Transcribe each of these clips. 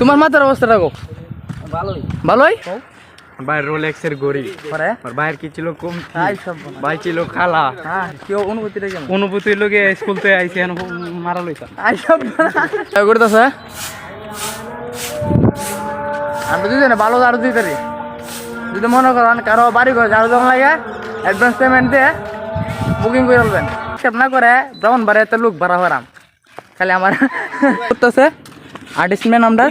তোমার মাথার অবস্থা রাখো ভালোই। ভালোই? ভাই পরে? আর ভাইয়ের কি ছিল কম ভাই ছিল খালা। হ্যাঁ কি অনুভূতিটা কেমন? অনুভূতি লোকে স্কুল থেকে আইসি মারা লইতা আই সর্বনাশ। করতেছে? আমি দিতে না ভালো ঝাড়ু দিতে পারি। যদি মনে করেন কারও বাড়ি করে ঝাড়ু জমা লাগে অ্যাডভান্স পেমেন্ট দিয়ে বুকিং করে ফেলবেন। না করে বাড়ি লোক ভাড়া হরাম খালি আমার করতেছে। আর্টিস্ট ম্যান আমরা।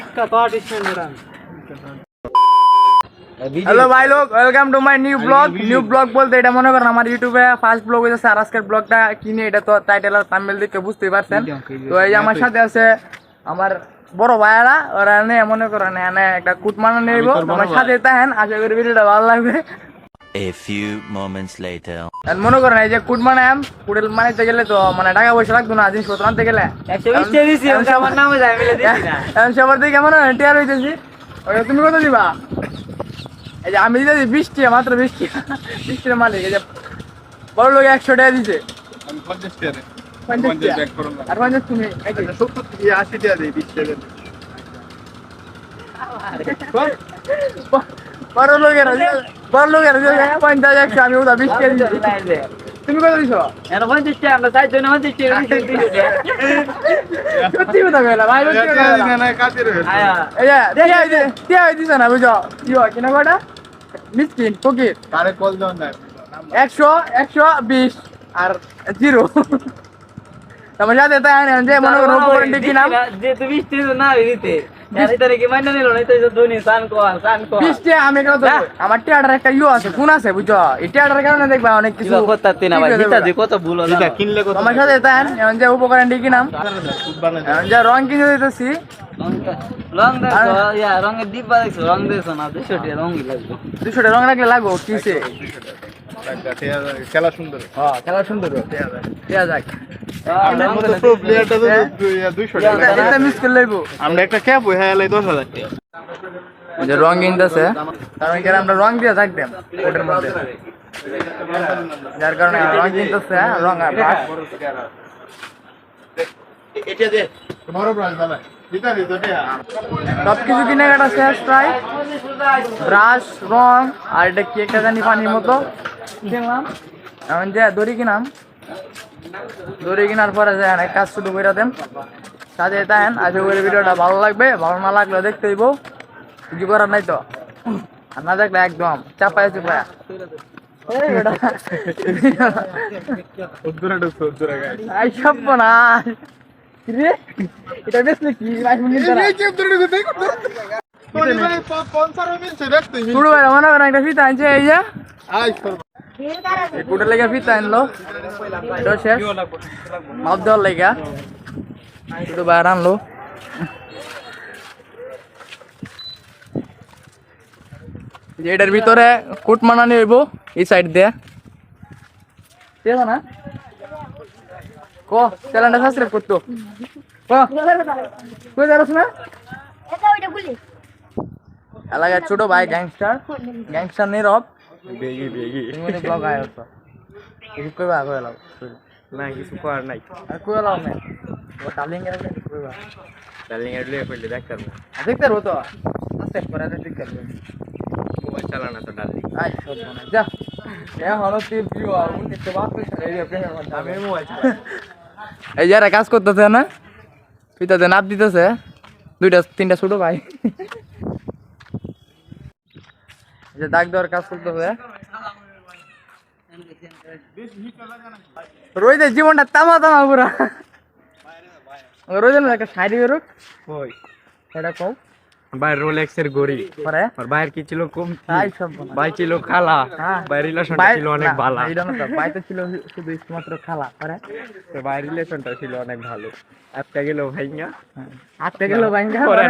হ্যালো ভাই লোক welcome to my new blog new blog বলতে এটা মনে করেন আমার ইউটিউবে ফার্স্ট ব্লগ হয়েছে আর আজকের ব্লগটা কিনে এটা তো টাইটেল আর থাম্বনেল দেখে বুঝতেই পারছেন। তো এই আমার সাথে আছে আমার বড় ভাইয়ারা ওরা নিয়ে মনে করেন একটা কুট মানা নেব আমার সাথে তাহেন আশা করি ভিডিওটা ভালো লাগবে। A few moments later. মনে করেন এই যে কুট মানাম কুটেল মানাইতে গেলে তো মানে টাকা পয়সা লাগতো না জিনিসপত্র আনতে গেলে। বিশ টাকা আমার নামে যায় মিলে দিছি না। এখন সবার দিকে কেমন টিয়ার হইতেছি ওকে তুমি কত দিবা? এই যে আমি দিতেছি বিশ টাকা মাত্র বিশ টাকা বিশ টাকা মালিক এই যে বড় লোক একশো টাকা দিছে। টাকা। আর পঞ্চাশ তুমি এই যে, ব- বড় লোকের বড় লোকের পঞ্চাশ একশো আমি ওটা বিশ দিছি তুমি কত দিছো? এর পঞ্চাশ আমরা চাই জন্য পঞ্চাশ টাকা দিছি দুইশো টাকা। সত্যি কথা কইলা ভাই হইতেছে না বুঝো? কি হয় কিনা কটা মিসকিন ফকির। একশো একশো বিশ আর জিরো। তোমার সাথে তাই যে মনে করো নাম যে তুমি না দিতে। আমার টিয়াটার একটা ইউ আছে কোন আছে বুঝছ? এই টিয়াটার কারণে দেখবা অনেক কিছু কত ভুল কিনলে কত সাথে তাই এখন যে কি নাম এখন রং কিনে দিতেছি রং ইয়া রঙের ডিব্বা দেখছ? রং না? দুশো লাগবে। দুশো রং রাখলে লাগবো কিসে? খেলা সুন্দর হ্যাঁ খেলা সুন্দর টিয়া যাক এটা আমরা একটা ক্যাপ হয়ে হ্যাঁ দশ হাজার যে রং কিনতেছে কারণ কি আমরা রং দিয়ে থাকতাম ওটার মধ্যে যার কারণে রং কিনতেছে রং আর সবকিছু কেনাকাটা শেষ প্রায়। ব্রাশ রং আর এটা কি একটা জানি পানির মতো। কিনলাম। এখন যে দড়ি কিনাম দড়ি কেনার পরে যে অনেক কাজ শুরু করে দেন। সাথে তাহেন আশা করি ভিডিওটা ভালো লাগবে। ভালো না লাগলে দেখতে হইব। কিছু করার নাই তো। আর না দেখলে একদম চাপায় চুপায় আই সব না। রে এটা নাকি শুরু ভাই মনে করেন একটা ফিতা আনছে এই যে। এই কুটের লেগে ফিতা আনলো। এটা শেষ। মাপ দেওয়ার লেগা। শুধু বাইরে আনলো। এটার ভিতরে কুট মানানি হইব এই সাইড দিয়ে। না। ক চ্যানেলটা সাবস্ক্রাইব করতো। ক কই যাচ্ছ না? এলাকার ছোট ভাই গ্যাংস্টার গ্যাংস্টার নীরব। বেগি বেগি। তুমি ব্লগ আয় হতো কিছু কইবা কইলাম না কিছু করার নাই। আর কইলাম না। ও ডালিং এর কইবা। ডার্লিং এর লিয়ে ফেললে দেখতাম না দেখতে রো তো? আস্তে করে দেখতে রো মোবাইল চালানা তো ডার্লিং আই সব মনে যা। এ হলো তুই ভিউ আর উনিশশো বাহাত্তর সালে এই প্রেমের মধ্যে আমি মোবাইল এই যারা কাজ করতেছে না? পিতাতে নাপ দিতেছে। দুইটা তিনটা ছোট ভাই। যে দাগ দেওয়ার কাজ করতেছে। রোহিতের জীবনটা তামা তামা পুরা। রোহিতের একটা শাড়ি বেরোক। ওই সেটা ভাই রোলেক্সের গড়ি পরে? আর ভাইয়ের কি ছিল কম? আই সব ভাই ছিল খালা। হ্যাঁ। ভাই রিলেশনটা ছিল অনেক ভালো ভাই তো ছিল শুধু মাত্র খালা পরে? তো ভাই রিলেশনটা ছিল অনেক ভালো। আজকে গেল ভাইঙ্গা। আটকে গেল ভাঙ্গা পরে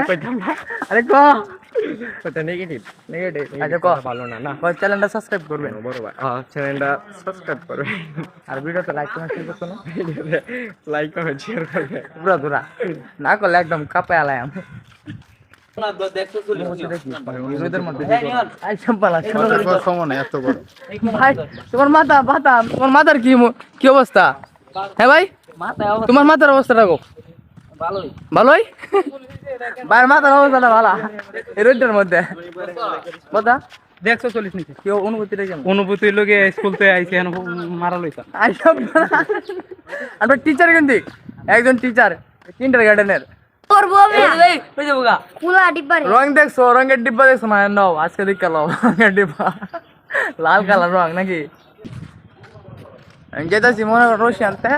আর ক? ওটা নেগেটিভ নেগেটিভ আচ্ছা ক? ভালো না না। কয় চ্যানেলটা সাবস্ক্রাইব করবেন। বড় ভাই। হ্যাঁ চ্যানেলটা সাবস্ক্রাইব করবে আর ভিডিওতে like comment share like comment share করবে পুরা ধরা না করলে একদম কাপে আলাম তোমার মাথা মাথা তোমার মাথার কি কি অবস্থা? হ্যাঁ ভাই? তোমার মাথার অবস্থা রাখো ভালোই। ভালোই? বাইরের মাথার অবস্থাটা ভালো। এই রোডটার মধ্যে। কথা দেখছ চল্লিশ নিচে কি অনুভূতিটা কেমন অনুভূতি লোকে স্কুল থেকে আইসি মারা লইতা আইসব আমরা টিচার কিন্তু একজন টিচার কিন্ডার গার্ডেনের করব আমি ওই যে বোকা কুলা ডিব্বারে রং দেখছ রঙের ডিব্বা দেখছ না নাও আজকে দিক কালো রঙের ডিব্বা লাল কালার রং নাকি আমি যেতেছি মনে করো রশি আনতে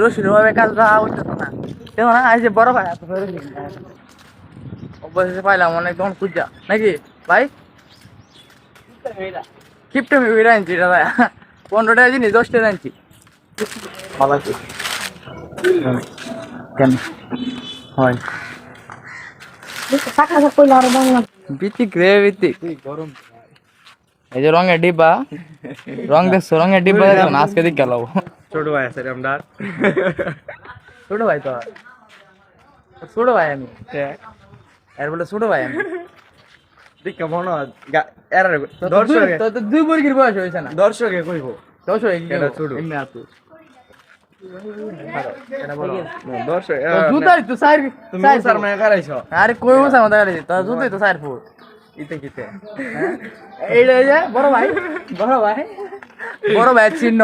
রশির ভাবে কাজটা হইতেছে না দেখো না আজ বড় ভাই এত ধরে দিন। অবশেষে পাইলাম অনেক তখন খুঁজা নাকি ভাই কিপটে আমি উইরা আনছি এটা ভাই পনেরো টাকা জিনিস দশ টাকা আনছি কেন হয়। ভিত্তিক এই যে রঙের ডিব্বা রং দেখছ রঙের ডিব্বা আজকে দিক গেল ছোট ভাই আছে আমরা। ছোট ভাই তো ছোট ভাই আমি। এর বলে ছোট ভাই আমি। দীক্ষা মনে এর তো তো দুই- বর্গের বয়স হয়েছে না। দর্শকে কইব। হয়ে এটা ছোট। এমনি দর্শক তো জুতাই তো সাইর সাইর স্যার মানে কারাইছো আরে কই বসা মতো গাড়ি তো জুতাই তো সাইর ফুট ইতে কিতে এইটা এই যে বড় ভাই বড় ভাই বড় ভাই চিহ্ন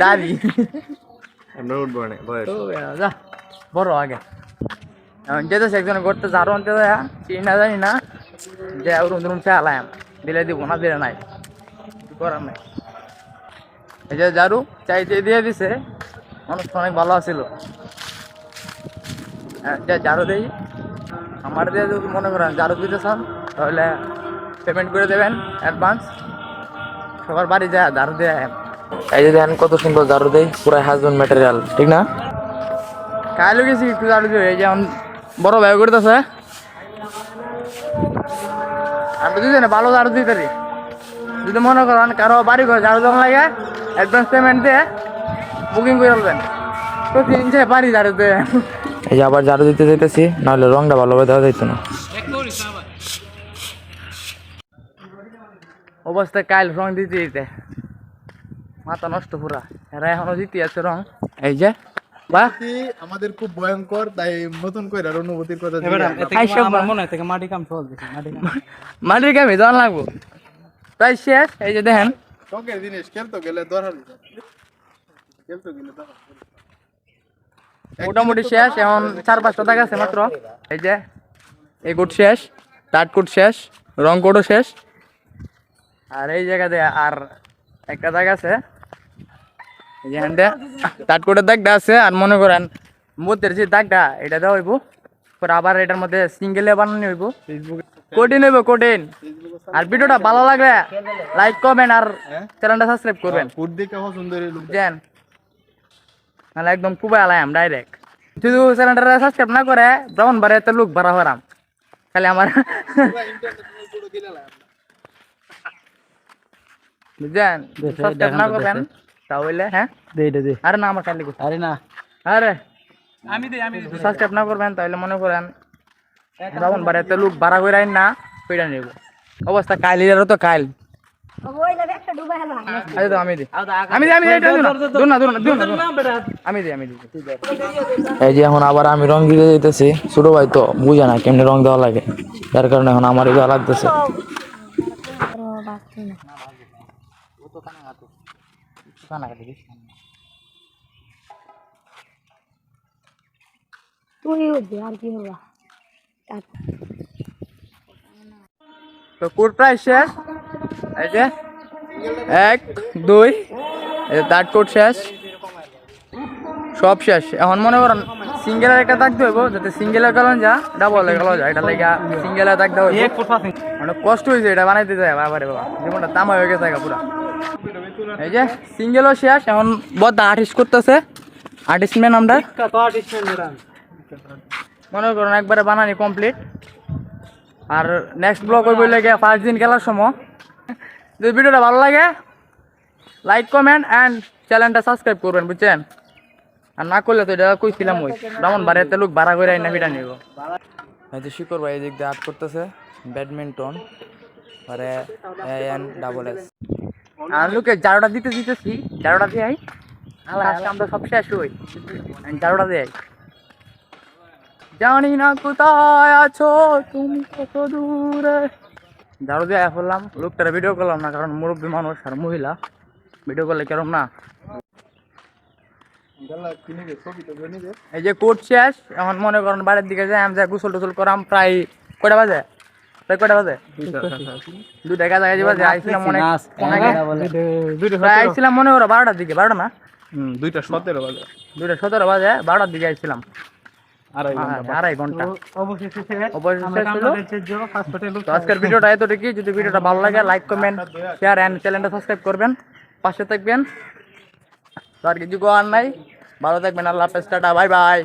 দাড়ি আমরা উঠবো না বয়স যা বড় আগে এখন যেতেছে একজন করতে যারো যায় চিনি জানি না যে ওরম ধরুন চালাম দিলে দিব না দিলে নাই করার নাই এই যে জারু দিয়ে দিছে। মানুষটা অনেক ভালো আছিল। জারু দেই। আমার দিয়ে যদি মনে করেন জারু দিতে চান তাহলে পেমেন্ট করে দেবেন অ্যাডভান্স সবার বাড়ি যায় জারু দিয়ে। এই যে দেখেন কত সুন্দর জারু দেয় পুরো হাজবেন্ড ম্যাটেরিয়াল ঠিক না? কাইলো গেছি একটু জারু দিয়ে এই যে এখন বড় ব্যয় করতেছে। আমি দিতে না ভালো জারু দিতে পারি। যদি মনে করেন কারও বাড়ি করে ঝাড়ু দেওয়া লাগে অ্যাডভান্স পেমেন্ট দিয়ে বুকিং করে ফেলবেন। প্রতিদিন যে পারি ঝাড়ু দিয়ে। এই যে আবার ঝাড়ু দিতে যেতেছি নাহলে রংটা ভালোভাবে দেওয়া যাইতো না। অবস্থা কাল রং দিতে দিতে। মাথা নষ্ট পুরা। এরা এখনও দিতে আছে রং। এই যে। বাহ আমাদের খুব ভয়ঙ্কর তাই নতুন করে আর অনুভূতির কথা আমার মনে হয় মাটি কাম কাম। মাটির কামে দেওয়া লাগবো। প্রায় শেষ এই যে দেখেন। শখের জিনিস খেলতে গেলে দরকার খেলতে গেলে দরকার মোটামুটি শেষ এখন চার পাঁচটা আছে মাত্র। এই যে এই কোট শেষ টাট কোট শেষ রং কোটও শেষ। আর এই জায়গাতে আর একটা দাগ আছে। এই যে হ্যান্ডে টাট কোটের দাগটা আছে আর মনে করেন মধ্যের যে দাগটা এটা দেওয়া হইব। পরে আবার এটার মধ্যে সিঙ্গেলে বানানো হইব। কঠিন হইব কঠিন। আর ভিডিওটা ভালো লাগলে লাইক কমেন্ট আর চ্যানেলটা সাবস্ক্রাইব করবেন ফুট দেখে পছন্দ লোক বুঝছেন নাহলে একদম কুবাই আলাম ডাইরেক্ট যদি চ্যানেলটা সাবস্ক্রাইব না করে ব্রাউন বারে তো লুক বাড়া হরাম খালি আমার বুঝছেন? সাবস্ক্রাইব না করবেন তাহলে হ্যাঁ? দে দে আরে না আমার খালি আরে না। আরে। আমি দে আমি সাবস্ক্রাইব না করবেন তাহলে মনে করেন ব্রাউন বারে তো লুক বাড়া করে না পেড়া নেব। অবস্থা কাইলিরও তো কাইল। এই যে এখন আবার আমি রং দিতে যাইতেছি। ছোট ভাই তো বুঝে না কেমনে রং দেওয়া লাগে। যার কারণে এখন আমারই দেওয়া লাগতেছে। তো কোড প্রায় শেষ। এই যে এক দুই তার কোড শেষ। সব শেষ। এখন মনে করেন সিঙ্গেলের একটা থাকতে হইব যাতে সিঙ্গেলের কারণ যা ডাবলের কারণ যা এটা লেগে সিঙ্গেলের থাকতে হইব। পাস অনেক কষ্ট হয়েছে এটা বানাইতে যায় বাবারে বাবা। জীবনটা তামা হয়ে গেছে পুরা। এই যে সিঙ্গেলও শেষ এখন বদ্দা আর্টিস্ট করতেছে। আর্টিস্ট ম্যান আমরা মনে করুন একবারে বানানি কমপ্লিট আর নেক্সট ব্লগ হইব লাগে ফার্স্ট দিন খেলার সময়। যদি ভিডিওটা ভালো লাগে লাইক কমেন্ট অ্যান্ড চ্যানেলটা সাবস্ক্রাইব করবেন বুঝছেন? আর না করলে তো এটা কইছিলাম ওই যেমন বাড়িতে লোক ভাড়া করে আইনা ভিটা নিব। এই যে শিকর ভাই এদিক দিয়ে আর্ট করতেছে ব্যাডমিন্টন পরে এন ডাবল এস আর লোকে জারোটা দিতে দিতেছি জারোটা দিয়ে আই। আমরা সব শেষ হই। জারোটা দিয়ে আই। জানি না কোথায় আছো তুমি কত দূরে। ঝাড়ু দিয়ে ফেললাম লোকটার ভিডিও করলাম না কারণ মুরব্বী মানুষ আর মহিলা। ভিডিও করলে কেরম না? এই যে কোর্ট শেষ এখন মনে করেন বাড়ির দিকে যাই আমি যাই গোসল টোসল করাম প্রায় কয়টা বাজে? প্রায় কয়টা বাজে? দুইটা কাছাকাছি বাজে আইছিলাম মনে নাচ, মনে ক্যামেরা বলে। প্রায় আইছিলাম মনে করো বারোটার দিকে বারোটা না? দুইটা সতেরো বাজে। দুইটা সতেরো বাজে বারোটার দিকে আইছিলাম। আড়াই ঘণ্টা আজকের ভিডিওটা যদি ভিডিওটা ভালো লাগে লাইক কমেন্ট শেয়ার অ্যান্ড চ্যানেলটা সাবস্ক্রাইব করবেন। পাশে থাকবেন। তো আর কিছু করার নাই। ভালো থাকবেন। আল্লাহ হাফেজ। টাটা। Bye bye.